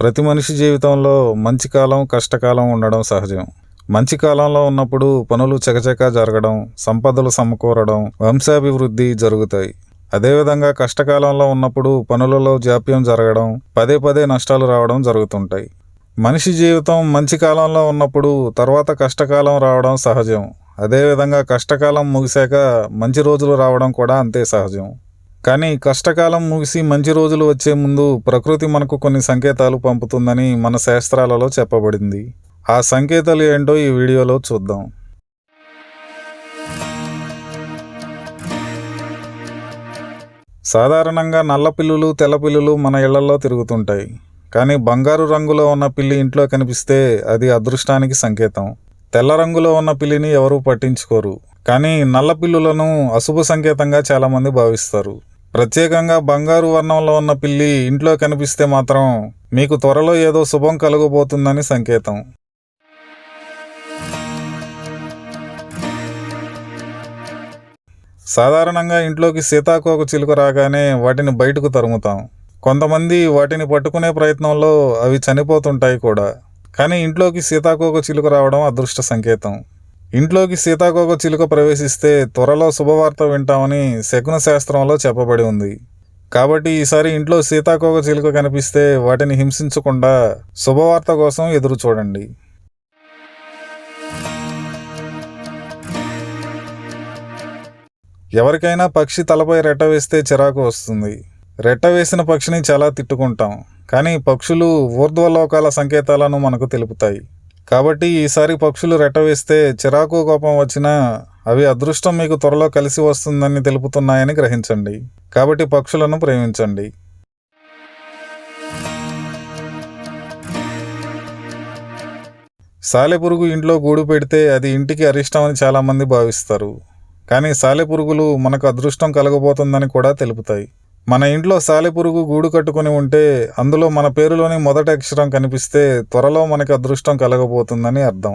ప్రతి మనిషి జీవితంలో మంచి కాలం కష్టకాలం ఉండడం సహజం. మంచి కాలంలో ఉన్నప్పుడు పనులు చకచకా జరగడం సంపదలు సమకూరడం వంశాభివృద్ధి జరుగుతాయి. అదేవిధంగా కష్టకాలంలో ఉన్నప్పుడు పనులలో జాప్యం జరగడం పదే పదే నష్టాలు రావడం జరుగుతుంటాయి. మనిషి జీవితం మంచి కాలంలో ఉన్నప్పుడు తర్వాత కష్టకాలం రావడం సహజం. అదేవిధంగా కష్టకాలం ముగిశాక మంచి రోజులు రావడం కూడా అంతే సహజం. కానీ కష్టకాలం ముగిసి మంచి రోజులు వచ్చే ముందు ప్రకృతి మనకు కొన్ని సంకేతాలు పంపుతుందని మన శాస్త్రాలలో చెప్పబడింది. ఆ సంకేతాలు ఏంటో ఈ వీడియోలో చూద్దాం. సాధారణంగా నల్ల పిల్లులు తెల్ల పిల్లులు మన ఇళ్ళలో తిరుగుతుంటాయి. కానీ బంగారు రంగులో ఉన్న పిల్లి ఇంట్లో కనిపిస్తే అది అదృష్టానికి సంకేతం. తెల్ల రంగులో ఉన్న పిల్లిని ఎవరూ పట్టించుకోరు. కానీ నల్ల పిల్లులను అశుభ సంకేతంగా చాలామంది భావిస్తారు. ప్రత్యేకంగా బంగారు వర్ణంలో ఉన్న పిల్లి ఇంట్లో కనిపిస్తే మాత్రం మీకు త్వరలో ఏదో శుభం కలగబోతుందని సంకేతం. సాధారణంగా ఇంట్లోకి సీతాకోక చిలుక రాగానే వాటిని బయటకు తరుముతాం. కొంతమంది వాటిని పట్టుకునే ప్రయత్నంలో అవి చనిపోతుంటాయి కూడా. కానీ ఇంట్లోకి సీతాకోక చిలుక రావడం అదృష్ట సంకేతం. ఇంట్లోకి సీతాకోక చిలుక ప్రవేశిస్తే త్వరలో శుభవార్త వింటామని శకున శాస్త్రంలో చెప్పబడి ఉంది. కాబట్టి ఈసారి ఇంట్లో సీతాకోక చిలుక కనిపిస్తే వాటిని హింసించకుండా శుభవార్త కోసం ఎదురు చూడండి. ఎవరికైనా పక్షి తలపై రెట్ట వేస్తే చిరాకు వస్తుంది. రెట్ట వేసిన పక్షిని చాలా తిట్టుకుంటాం. కానీ పక్షులు ఊర్ధ్వలోకాల సంకేతాలను మనకు తెలుపుతాయి. కాబట్టి ఈసారి పక్షులు రెట్టవేస్తే చిరాకు కోపం వచ్చినా అవి అదృష్టం మీకు త్వరలో కలిసి వస్తుందని తెలుపుతున్నాయని గ్రహించండి. కాబట్టి పక్షులను ప్రేమించండి. సాలెపురుగు ఇంట్లో గూడు పెడితే అది ఇంటికి అరిష్టం అని చాలామంది భావిస్తారు. కానీ సాలెపురుగులు మనకు అదృష్టం కలగబోతుందని కూడా తెలుపుతాయి. మన ఇంట్లో సాలెపురుగు గూడు కట్టుకుని ఉంటే అందులో మన పేరులోని మొదటి అక్షరం కనిపిస్తే త్వరలో మనకి అదృష్టం కలగబోతుందని అర్థం.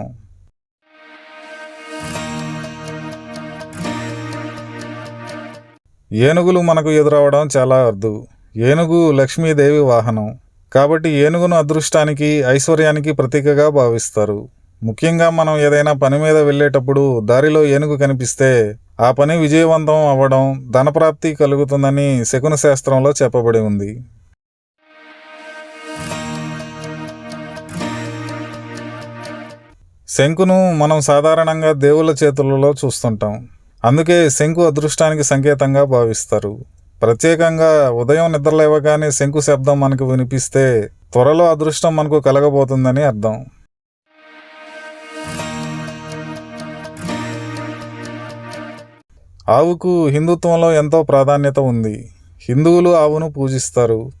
ఏనుగులు మనకు ఎదురవడం చాలా అరుదు. ఏనుగు లక్ష్మీదేవి వాహనం. కాబట్టి ఏనుగును అదృష్టానికి ఐశ్వర్యానికి ప్రతీకగా భావిస్తారు. ముఖ్యంగా మనం ఏదైనా పని మీద వెళ్ళేటప్పుడు దారిలో ఏనుగు కనిపిస్తే ఆ పని విజయవంతం అవ్వడం ధనప్రాప్తి కలుగుతుందని శకున శాస్త్రంలో చెప్పబడి ఉంది. శంకును మనం సాధారణంగా దేవుళ్ళ చేతులలో చూస్తుంటాం. అందుకే శంకు అదృష్టానికి సంకేతంగా భావిస్తారు. ప్రత్యేకంగా ఉదయం నిద్రలేవగానే శంకు శబ్దం మనకు వినిపిస్తే త్వరలో అదృష్టం మనకు కలగబోతుందని అర్థం. ఆవుకు హిందుత్వంలో ఎంతో ప్రాధాన్యత ఉంది. హిందువులు ఆవును పూజిస్తారు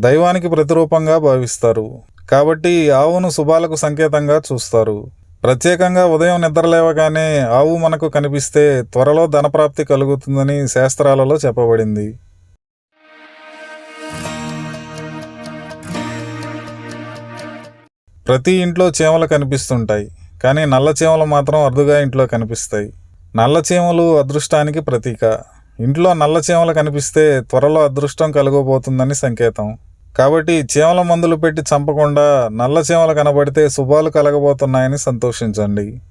దైవానికి ప్రతిరూపంగా భావిస్తారు. కాబట్టి ఆవును శుభాలకు సంకేతంగా చూస్తారు. ప్రత్యేకంగా ఉదయం నిద్రలేవగానే ఆవు మనకు కనిపిస్తే త్వరలో ధనప్రాప్తి కలుగుతుందని శాస్త్రాలలో చెప్పబడింది. ప్రతి ఇంట్లో చీమలు కనిపిస్తుంటాయి కానీ నల్ల చీమలు మాత్రం అరుదుగా ఇంట్లో కనిపిస్తాయి. నల్లచీమలు అదృష్టానికి ప్రతీక. ఇంట్లో నల్లచీమలు కనిపిస్తే త్వరలో అదృష్టం కలగబోతుందని సంకేతం. కాబట్టి చీమల మందులు పెట్టి చంపకుండా నల్లచీమలు కనబడితే శుభాలు కలగబోతున్నాయని సంతోషించండి.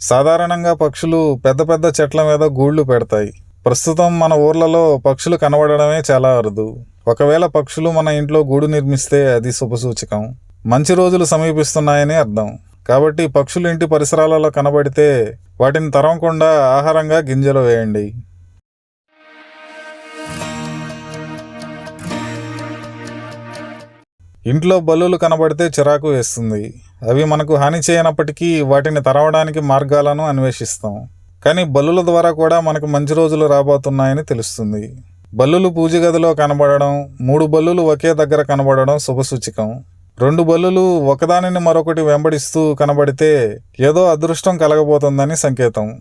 సాధారణంగా పక్షులు పెద్ద పెద్ద చెట్ల మీద గూళ్ళు పెడతాయి. ప్రస్తుతం మన ఊర్లలో పక్షులు కనబడడమే చాలా అరుదు. ఒకవేళ పక్షులు మన ఇంట్లో గూడు నిర్మిస్తే అది శుభసూచకం. మంచి రోజులు సమీపిస్తున్నాయని అర్థం. కాబట్టి పక్షులు ఇంటి పరిసరాలలో కనబడితే వాటిని తరవకుండా ఆహారంగా గింజలు వేయండి. ఇంట్లో బల్లులు కనబడితే చిరాకు వేస్తుంది. అవి మనకు హాని చేయనప్పటికీ వాటిని తరవడానికి మార్గాలను అన్వేషిస్తాం. కానీ బల్లుల ద్వారా కూడా మనకు మంచి రోజులు రాబోతున్నాయని తెలుస్తుంది. బల్లులు పూజ గదిలో కనబడడం మూడు బల్లులు ఒకే దగ్గర కనబడడం శుభసూచికం రెండు బల్లులు ఒకదానిని మరొకటి వెంబడిస్తూ కనబడితే ఏదో అదృష్టం కలగబోతుందని సంకేతం.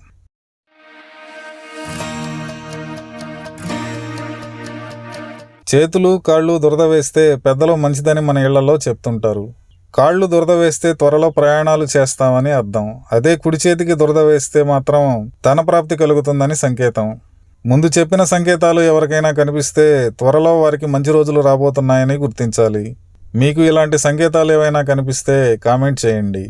చేతులు కాళ్ళు దురద వేస్తే పెద్దలు మంచిదని మన ఇళ్ళలో చెప్తుంటారు. కాళ్ళు దురద వేస్తే త్వరలో ప్రయాణాలు చేస్తామని అర్థం. అదే కుడి చేతికి దురద వేస్తే మాత్రం ధనప్రాప్తి కలుగుతుందని సంకేతం. ముందు చెప్పిన సంకేతాలు ఎవరికైనా కనిపిస్తే త్వరలో వారికి మంచి రోజులు రాబోతున్నాయని గుర్తించాలి. మీకు ఇలాంటి సంకేతాలు ఏవైనా కనిపిస్తే కామెంట్ చేయండి.